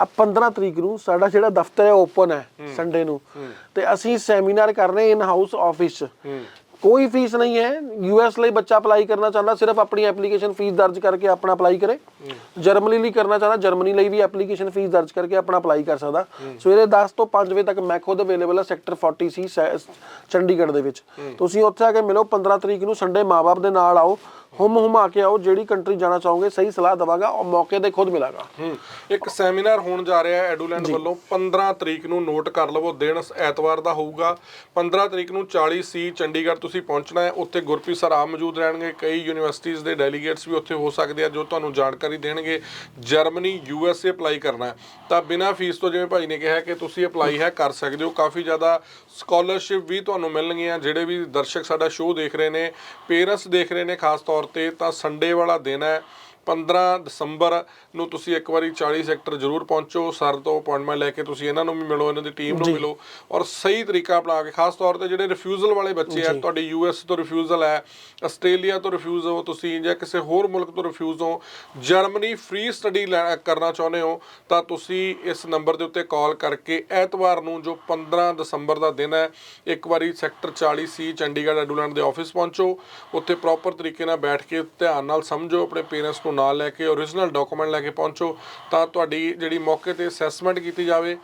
ਆ 15 ਤਰੀਕ ਨੂੰ ਸਾਡਾ ਜਿਹੜਾ ਦਫ਼ਤਰ ਹੈ ਓਪਨ ਹੈ ਸੰਡੇ ਨੂੰ। ਤੇ ਅਸੀਂ ਸੈਮੀਨਾਰ ਕਰਨੇ ਇਨ ਹਾਊਸ ਆਫਿਸ ਕੋਈ ਫੀਸ ਨਹੀਂ ਹੈ। ਯੂਐਸ ਲਈ ਬੱਚਾ ਅਪਲਾਈ ਕਰਨਾ ਚਾਹੁੰਦਾ ਸਿਰਫ ਆਪਣੀ ਐਪਲੀਕੇਸ਼ਨ ਫੀਸ ਦਰਜ ਕਰਕੇ ਆਪਣਾ ਅਪਲਾਈ ਕਰੇ। ਜਰਮਨੀ ਲਈ ਕਰਨਾ ਚਾਹੁੰਦਾ ਜਰਮਨੀ ਲਈ ਵੀ ਐਪਲੀਕੇਸ਼ਨ ਫੀਸ ਦਰਜ ਕਰਕੇ ਆਪਣਾ ਅਪਲਾਈ ਕਰ ਸਕਦਾ। ਸਵੇਰੇ 10 ਤੋਂ 5 ਵਜੇ ਤੱਕ ਮੈਂ ਖੁਦ ਅਵੇਲੇਬਲ ਹਾਂ ਸੈਕਟਰ 40 ਸੀ ਚੰਡੀਗੜ੍ਹ ਦੇ ਵਿੱਚ। ਤੁਸੀਂ ਉੱਥੇ ਆ ਕੇ ਮਿਲੋ 15 ਤਰੀਕ ਨੂੰ ਸੰਡੇ ਮਾਪੇ ਦੇ ਨਾਲ ਆਓ ਹੁਮ ਹੁਮਾ ਕੇ ਆਓ ਜਿਹੜੀ ਕੰਟਰੀ ਜਾਣਾ ਚਾਹੋਗੇ ਸਹੀ ਸਲਾਹ ਦਵਾਂਗਾ ਔਰ ਮੌਕੇ ਤੇ ਖੁਦ ਮਿਲਾਂਗਾ। ਇੱਕ ਸੈਮੀਨਾਰ ਹੋਣ ਜਾ ਰਿਹਾ ਹੈ ਐਡੂਲੈਂਡ ਵੱਲੋਂ। 15 ਤਰੀਕ ਨੂੰ ਨੋਟ ਕਰ ਲਵੋ ਦਿਨ ਐਤਵਾਰ ਦਾ ਹੋਊਗਾ। 15 ਤਰੀਕ ਨੂੰ 40 ਸੀ ਚੰਡੀਗੜ੍ਹ ਤੁਸੀਂ ਪਹੁੰਚਣਾ ਹੈ। ਉੱਥੇ ਗੁਰਪ੍ਰੀਤ ਸਰ ਆਪ ਮੌਜੂਦ ਰਹਿਣਗੇ। ਕਈ ਯੂਨੀਵਰਸਿਟੀਜ਼ ਦੇ ਡੈਲੀਗੇਟਸ ਵੀ ਉੱਥੇ ਹੋ ਸਕਦੇ ਆ ਜੋ ਤੁਹਾਨੂੰ ਜਾਣਕਾਰੀ ਦੇਣਗੇ। Germany, U S A apply ਕਰਨਾ ਤਾਂ ਬਿਨਾਂ ਫੀਸ ਤੋਂ ਜਿਵੇਂ ਭਾਈ ਨੇ ਕਿਹਾ ਕਿ ਤੁਸੀਂ ਅਪਲਾਈ ਹੈ, ਕਰ ਸਕਦੇ ਹੋ। ਕਾਫੀ ਜ਼ਿਆਦਾ ਸਕਾਲਰਸ਼ਿਪ ਵੀ ਤੁਹਾਨੂੰ ਮਿਲਣਗੀਆਂ, ਜਿਹੜੇ ਵੀ ਦਰਸ਼ਕ ਸਾਡਾ ਸ਼ੋਅ ਦੇਖ ਰਹੇ ਨੇ ਪੇਰੈਂਟਸ ਦੇਖ ਰਹੇ ਨੇ ਖਾਸ ਤੌਰ ਤੇ, ਤਾਂ ਸੰਡੇ ਵਾਲਾ ਦਿਨ ਹੈ। 15 ਦਸੰਬਰ ਨੂੰ ਤੁਸੀਂ ਇੱਕ ਵਾਰੀ 40 ਸੈਕਟਰ ਜ਼ਰੂਰ ਪਹੁੰਚੋ ਸਰ ਤੋਂ ਅਪਾਇੰਟਮੈਂਟ ਲੈ ਕੇ ਤੁਸੀਂ ਇਹਨਾਂ ਨੂੰ ਵੀ ਮਿਲੋ ਇਹਨਾਂ ਦੀ ਟੀਮ ਨੂੰ ਮਿਲੋ ਔਰ ਸਹੀ ਤਰੀਕਾ ਅਪਣਾ ਕੇ ਖਾਸ ਤੌਰ ਤੇ ਜਿਹੜੇ ਰਿਫਿਊਜ਼ਲ ਵਾਲੇ ਬੱਚੇ ਆ ਤੁਹਾਡੀ ਯੂਐਸ ਤੋਂ ਰਿਫਿਊਜ਼ਲ ਹੈ ਆਸਟ੍ਰੇਲੀਆ ਤੋਂ ਰਿਫਿਊਜ਼ ਹੋ ਤੁਸੀਂ ਜਾਂ ਕਿਸੇ ਹੋਰ ਮੁਲਕ ਤੋਂ ਰਿਫਿਊਜ਼ ਹੋ ਜਰਮਨੀ ਫ੍ਰੀ ਸਟੱਡੀ ਕਰਨਾ ਚਾਹੁੰਦੇ ਹੋ ਤਾਂ ਤੁਸੀਂ ਇਸ ਨੰਬਰ ਦੇ ਉੱਤੇ ਕਾਲ ਕਰਕੇ ਐਤਵਾਰ ਨੂੰ ਜੋ 15 ਦਸੰਬਰ ਦਾ ਦਿਨ ਹੈ ਇੱਕ ਵਾਰੀ ਸੈਕਟਰ 40 ਸੀ ਚੰਡੀਗੜ੍ਹ ਐਡੂਲੈਂਡ ਦੇ ਆਫਿਸ ਪਹੁੰਚੋ ਉੱਥੇ ਪ੍ਰੋਪਰ ਤਰੀਕੇ ਨਾਲ ਬੈਠ ਕੇ ਧਿਆਨ ਨਾਲ ਸਮਝੋ ਆਪਣੇ ਪੇਰੈਂਟਸ ਨੂੰ ਨਾਲ ਲੈ ਕੇ ਓਰੀਜਨਲ ਡਾਕੂਮੈਂਟ ਲੈ ਕੇ ਪਹੁੰਚੋ ਤਾਂ ਤੁਹਾਡੀ ਜਿਹੜੀ ਮੌਕੇ ਤੇ ਅਸੈਸਮੈਂਟ ਕੀਤੀ ਜਾਵੇ